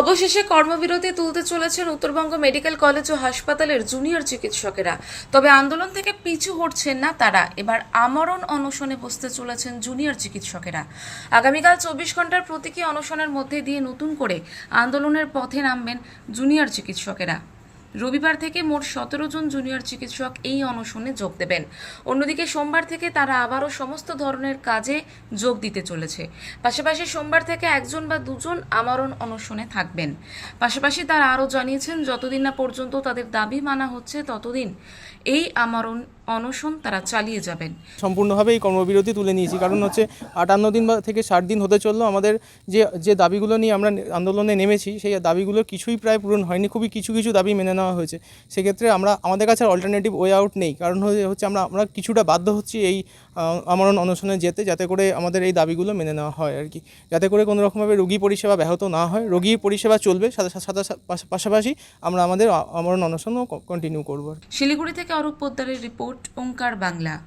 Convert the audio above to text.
অবশেষে কর্মবিরতি তুলতে চলেছেন উত্তরবঙ্গ মেডিকেল কলেজ ও হাসপাতালের জুনিয়র চিকিৎসকেরা। তবে আন্দোলন থেকে পিছু হটছেন না তারা, এবার আমরণ অনশনে বসতে চলেছেন জুনিয়র চিকিৎসকেরা। আগামীকাল চব্বিশ ঘণ্টার প্রতীকী অনশনের মধ্যে দিয়ে নতুন করে আন্দোলনের পথে নামবেন জুনিয়র চিকিৎসকেরা। রবিবার থেকে মোট সতেরো জন জুনিয়র চিকিৎসক এই অনশনে যোগ দেবেন। অন্যদিকে সোমবার থেকে তারা আবারও সমস্ত ধরনের কাজে যোগ দিতে চলেছে। পাশাপাশি সোমবার থেকে একজন বা দুজন আমরণ অনশনে থাকবেন। পাশাপাশি তারা আরও জানিয়েছেন, যতদিন না পর্যন্ত তাদের দাবি মানা হচ্ছে, ততদিন এই আমরণ অনশন তারা চালিয়ে যাবেন। সম্পূর্ণভাবে এই কর্মবিরতি তুলে নিয়েছি। কারণ হচ্ছে আটান্ন দিন থেকে ষাট দিন হতে চলল। আমাদের যে যে দাবিগুলো নিয়ে আমরা আন্দোলনে নেমেছি, সেই দাবিগুলো কিছুই প্রায় পূরণ হয়নি। খুবই কিছু কিছু দাবি মেনে নেওয়া হয়েছে। সেক্ষেত্রে আমরা, আমাদের কাছে অল্টারনেটিভ ওয়ে আউট নেই। কারণ হচ্ছে আমরা আমরা কিছুটা বাধ্য হচ্ছি এই আমরণ অনশনে যেতে, যাতে করে আমাদের এই দাবিগুলো মেনে নেওয়া হয় আর কি। যাতে করে কোনো রকমভাবে রোগী পরিষেবা ব্যাহত না হয়। রোগী পরিষেবা চলবে, সাথে পাশাপাশি আমরা আমাদের আমরণ অনশনও কন্টিনিউ করব। শিলিগুড়ি থেকে অরূপ পোদ্দারের রিপোর্ট, ওঙ্কার বাংলা।